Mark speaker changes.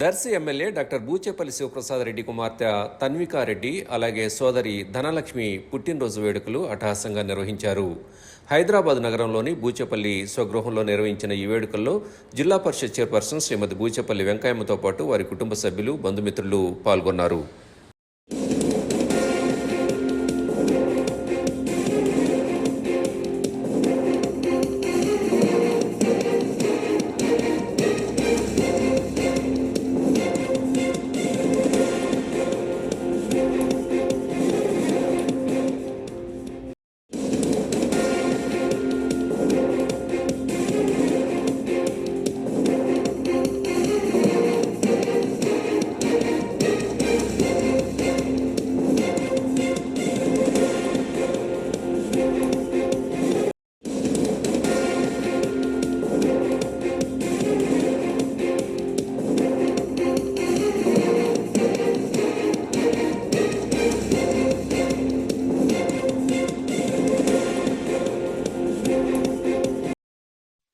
Speaker 1: Darsi MLA doctor Boochepalli Sivaprasad Reddy కుమార్తె తన్వికారెడ్డి అలాగే సోదరి ధనలక్ష్మి పుట్టినరోజు వేడుకలు అట్టహాసంగా నిర్వహించారు. హైదరాబాద్ నగరంలోని బూచేపల్లి స్వగృహంలో నిర్వహించిన ఈ వేడుకల్లో జిల్లా పరిషత్ చైర్పర్సన్ శ్రీమతి బూచేపల్లి వెంకయ్యమ్మతో పాటు వారి కుటుంబ సభ్యులు బంధుమిత్రులు పాల్గొన్నారు.